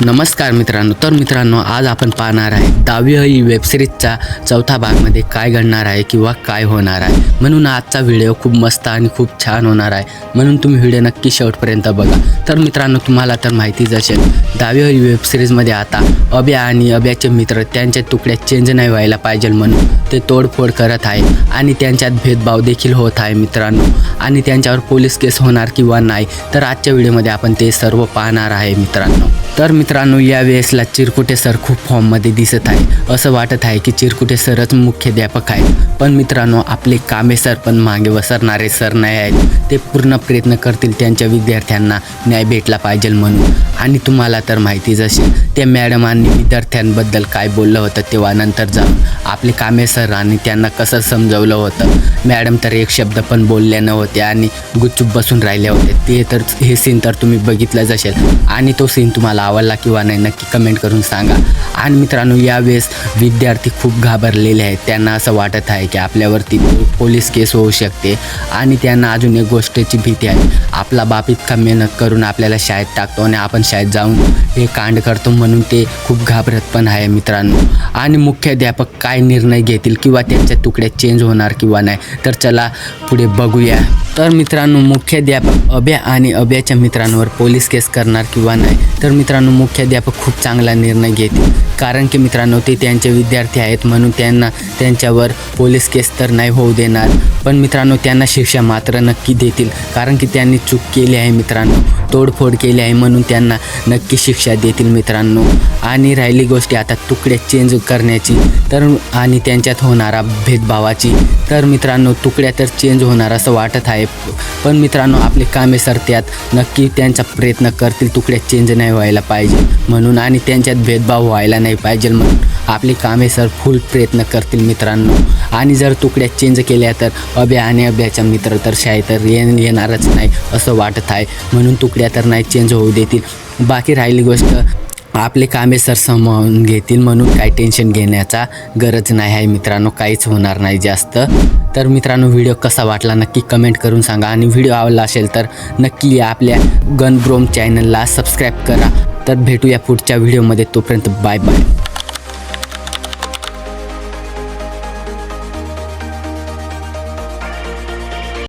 नमस्कार मित्रांनो. तर मित्रांनो आज आपण पाहणार आहे दहावी ही वेबसिरीजचा चौथा भागमध्ये काय घडणार आहे किंवा काय होणार आहे. म्हणून आजचा व्हिडिओ खूप मस्त आणि खूप छान होणार आहे. म्हणून तुम्ही व्हिडिओ नक्की शेवटपर्यंत बघा. तर मित्रांनो तुम्हाला तर माहितीच असेल दहावी ही वेबसिरीजमध्ये आता अभ्या आणि अभ्याचे मित्र त्यांच्या तुकड्या चेंज नाही व्हायला पाहिजे म्हणून ते तोडफोड करत आहे आणि त्यांच्यात भेदभाव देखील होत आहे मित्रांनो. आणि त्यांच्यावर पोलीस केस होणार किंवा नाही तर आजच्या व्हिडिओमध्ये आपण ते सर्व पाहणार आहे मित्रांनो. तर मित्रांनो या वेळेसला चिरकुटे सर खूप फॉर्ममध्ये दिसत आहे असं वाटत आहे की चिरकुटे सरच मुख्याध्यापक आहेत. पण मित्रांनो आपले कामे सर पण मागे वसरणारे सर नाही आहेत. ते पूर्ण प्रयत्न करतील त्यांच्या विद्यार्थ्यांना न्याय भेटला पाहिजे म्हणून. आणि तुम्हाला तर माहितीच असेल त्या मॅडमांनी विद्यार्थ्यांबद्दल काय बोललं होतं तेव्हा नंतर जाऊन आपले कामे सर आणि त्यांना कसं समजवलं होतं. मॅडम तर एक शब्द पण बोलल्या नव्हते आणि गुपचूप बसून राहिले होते ते तर हे सीन तर तुम्ही बघितलंच असेल आणि तो सीन तुम्हाला आवडला किंवा नाही नक्की कमेंट करून सांगा. आणि मित्रांनो यावेळेस विद्यार्थी खूप घाबरलेले आहेत. त्यांना असं वाटत आहे की आपल्यावरती पोलीस केस होऊ शकते आणि त्यांना अजून एक गोष्टीची भीती आहे. आपला बाप इतका मेहनत करून आपल्याला शाळेत टाकतो आणि आपण शाळेत जाऊन हे कांड करतो म्हणून ते खूप घाबरत पण आहे मित्रांनो. आणि मुख्याध्यापक काय निर्णय घेतील किंवा त्यांच्या तुकड्या चेंज होणार किंवा नाही तर चला पुढे बघूया. तर मित्रांनो मुख्याध्यापक अभ्या आणि अभ्याच्या मित्रांवर पोलीस केस करणार किंवा नाही तर मित्रांनो मुख्याध्यापक खूप चांगला निर्णय घेतील. कारण की मित्रांनो ते त्यांचे विद्यार्थी आहेत म्हणून त्यांना त्यांच्यावर पोलीस केस तर नाही होऊ देणार. पण मित्रांनो त्यांना शिक्षा मात्र नक्की देतील. कारण की त्यांनी चूक केली आहे मित्रांनो तोडफोड केली आहे म्हणून त्यांना नक्की शिक्षा देतील मित्रांनो. आणि राहिली गोष्टी आता तुकड्या चेंज करण्याची तर आणि त्यांच्यात होणारा भेदभावाची. तर मित्रांनो तुकड्या तर चेंज होणार असं वाटत आहे. पण मित्रांनो आपले कामे सरत्यात. नक्की त्यांचा प्रयत्न करतील तुकड्या चेंज नाही व्हायला पाहिजे म्हणून आणि त्यांच्यात भेदभाव व्हायला नाही पाहिजे म्हणून. आपली कामे सर फुल प्रयत्न करतील मित्रांनो. आणि जर तुकड्या चेंज केल्या तर अभ्या आणि अभ्याच्या मित्र तर शाळेत तर ये येणारच नाही असं वाटत आहे. म्हणून तुकड्या तर नाही चेंज होऊ देतील. बाकी राहिली गोष्ट आपले कामे सर समावून घेतील म्हणून काही टेन्शन घेण्याचा गरज नाही आहे मित्रांनो काहीच होणार नाही जास्त. तर मित्रांनो व्हिडिओ कसा वाटला नक्की कमेंट करून सांगा. आणि व्हिडिओ आवडला असेल तर नक्की आपल्या गन ब्रोम चॅनलला सबस्क्राईब करा. तर भेटूया पुढच्या व्हिडिओमध्ये तोपर्यंत बाय बाय